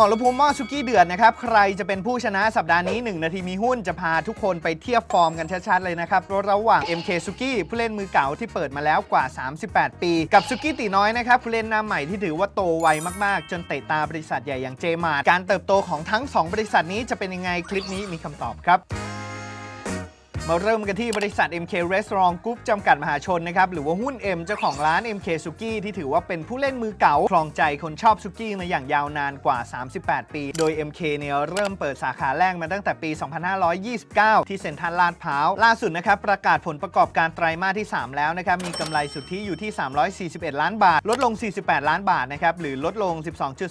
มรภูมิมอซุกี้เดือดนะครับ ใครจะเป็นผู้ชนะสัปดาห์นี้ 1 นาทีมีหุ้นจะพาทุกคนไปเทียบฟอร์มกันชัดๆเลยนะครับ ระหว่าง MK ซุกี้ผู้เล่นมือเก่าที่เปิดมาแล้วกว่า 38 ปี กับซุกี้ตีน้อยนะครับผู้เล่นหน้าใหม่ที่ถือว่าโตไวมากๆ จนเตะตาบริษัทใหญ่อย่างเจมาร์การเติบโตของทั้ง 2 บริษัทนี้จะเป็นยังไงคลิปนี้มีคำตอบครับ มาเริ่มกันที่บริษัท MK Restaurant Group จำกัดมหาชนนะครับ หรือว่าหุ้น M เจ้าของร้าน MK Suki ที่ถือว่าเป็นผู้เล่นมือเก่า ครองใจคนชอบซุกี้มาอย่างยาวนานกว่า 38 ปี โดย MK เนี่ยเริ่มเปิดสาขาแรกมาตั้งแต่ปี 2529 ที่เซ็นทรัลลาดพร้าว ล่าสุดนะครับ ประกาศผลประกอบการไตรมาสที่ 3 แล้วนะครับ มีกำไรสุทธิอยู่ที่ 341 ล้านบาท ลดลง 48 ล้านบาทนะครับ หรือลดลง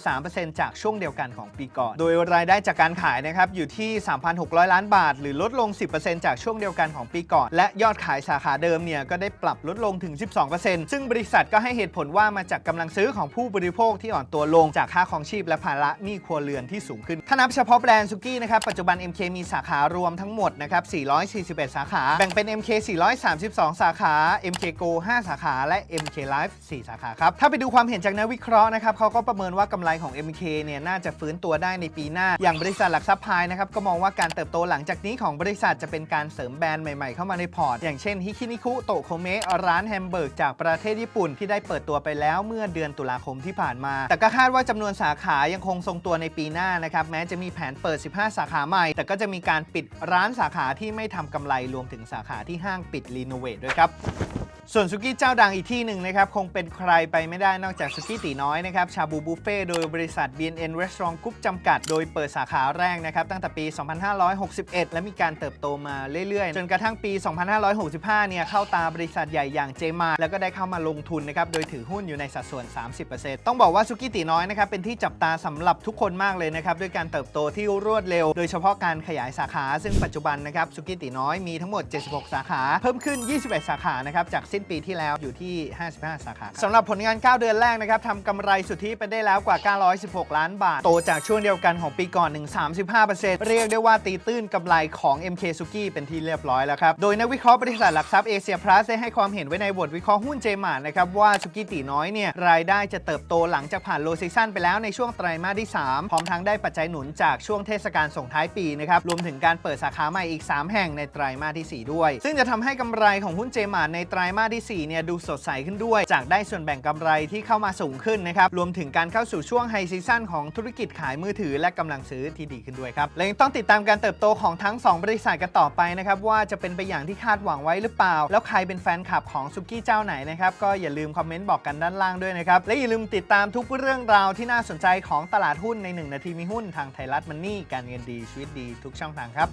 12.3%จากช่วงเดียวกันของปีก่อน โดยรายได้จากการขายนะครับอยู่ที่ 3,600 ล้านบาท หรือลดลง 10%จากช่วงเดียวกันของปีก่อน และยอดขายสาขาเดิมเนี่ยก็ได้ปรับลดลงถึง 12%ซึ่งบริษัทก็ให้เหตุผลว่ามาจากกำลังซื้อของผู้บริโภคที่อ่อนตัวลงจากค่าของชีพและภาระหนี้ครัวเรือนที่สูงขึ้น ถ้านับเฉพาะแบรนด์ซุกี้นะครับปัจจุบัน MK มีสาขารวมทั้งหมดนะครับ 441 สาขา แบ่งเป็น MK 432 สาขา MK Go 5 สาขา และ MK Live 4 สาขาครับ ถ้าไปดูความเห็นจากนักวิเคราะห์นะครับเขาก็ประเมินว่ากำไรของ MK เนี่ยน่าจะฟื้นตัวได้ในปีหน้า อย่างบริษัทหลักทรัพย์พายนะครับก็มองว่าการเติบโตหลังจากนี้ของบริษัทจะเป็นการเสริมแบรนด์ใหม่ๆ เข้ามาในพอร์ต อย่างเช่นฮิคินิคุโตโคเมะร้านแฮมเบอร์กจากประเทศญี่ปุ่นที่ได้เปิดตัวไปแล้วเมื่อเดือนตุลาคมที่ผ่านมา แต่ก็คาดว่าจำนวนสาขายังคงทรงตัวในปีหน้านะครับแม้จะมีแผนเปิด 15 สาขาใหม่ แต่ก็จะมีการปิดร้านสาขาที่ไม่ทำกำไรรวมถึงสาขาที่ห้างปิดรีโนเวทด้วยครับ ส่วนซุกี้เจ้าดังอีกที่หนึ่งนะครับ คงเป็นใครไปไม่ได้นอกจากซุกี้ตีน้อยนะครับ ชาบูบุฟเฟ่โดยบริษัท BNN Restaurant Group จำกัด โดยเปิดสาขาแรกนะครับ ตั้งแต่ปี 2561 และมีการเติบโตมาเรื่อยๆ จนกระทั่งปี 2565 เนี่ย เข้าตาบริษัทใหญ่อย่างเจมาแล้วก็ได้เข้ามาลงทุนนะครับ โดยถือหุ้นอยู่ในสัดส่วน 30%ต้องบอกว่าซุกี้ตีน้อยนะครับเป็นที่จับตาสำหรับทุกคนมากเลยนะครับด้วยการเติบโตที่รวดเร็ว โดยเฉพาะการขยายสาขา ซึ่งปัจจุบันนะครับซุกี้ตีน้อยมีทั้งหมด 76 สาขา เพิ่มขึ้น 21 สาขานะครับจากสิ้นปีที่แล้วอยู่ที่ 55 สาขาสำหรับผลงาน 9 เดือนแรกนะครับทำกำไรสุทธิไปได้แล้วกว่า 916 ล้านบาท โตจากช่วงเดียวกันของปีก่อนถึง35%เรียกได้ว่าตีตื้นกำไรของ MK Suki เป็นที่เรียบร้อยแล้วครับ โดยนักวิเคราะห์บริษัทหลักทรัพย์เอเชียพลัสได้ให้ความเห็นไว้ในบทวิเคราะห์หุ้นเจมาร์นะครับว่าซุกี้ตีน้อยเนี่ยรายได้จะเติบโตหลังจากผ่านโลซีซั่นไปแล้วในช่วงไตรมาสที่ 3 พร้อมทั้งได้ปัจจัยหนุนจากช่วงเทศกาลส่งท้ายปีนะครับรวมถึงการเปิดสาขาใหม่อีก 3 แห่งในไตรมาสที่ 4 ด้วย ซึ่งจะทำให้กำไรของหุ้นเจมาร์ในไตรมาสที่ 4 เนี่ยดูสดใสขึ้นด้วย จากได้ส่วนแบ่งกำไรที่เข้ามาสูงขึ้นนะครับ รวมถึงการเข้าสู่ช่วงไฮซีซั่นของธุรกิจขายมือถือและกำลังซื้อที่ดีขึ้นด้วยครับ และยังต้องติดตามการเติบโตของทั้ง 2 บริษัทกันต่อไปนะครับ ว่าจะเป็นไปอย่างที่คาดหวังไว้หรือเปล่า แล้วใครเป็นแฟนคลับของซุกี้เจ้าไหนนะครับก็อย่าลืมคอมเมนต์บอกกันด้านล่างด้วยนะครับและอย่าลืมติดตามทุกเรื่องราวที่น่าสนใจของตลาดหุ้นใน 1 นาทีมีหุ้นทางไทยรัฐมันนี่การเงินดีชีวิตดีทุกช่องทางครับ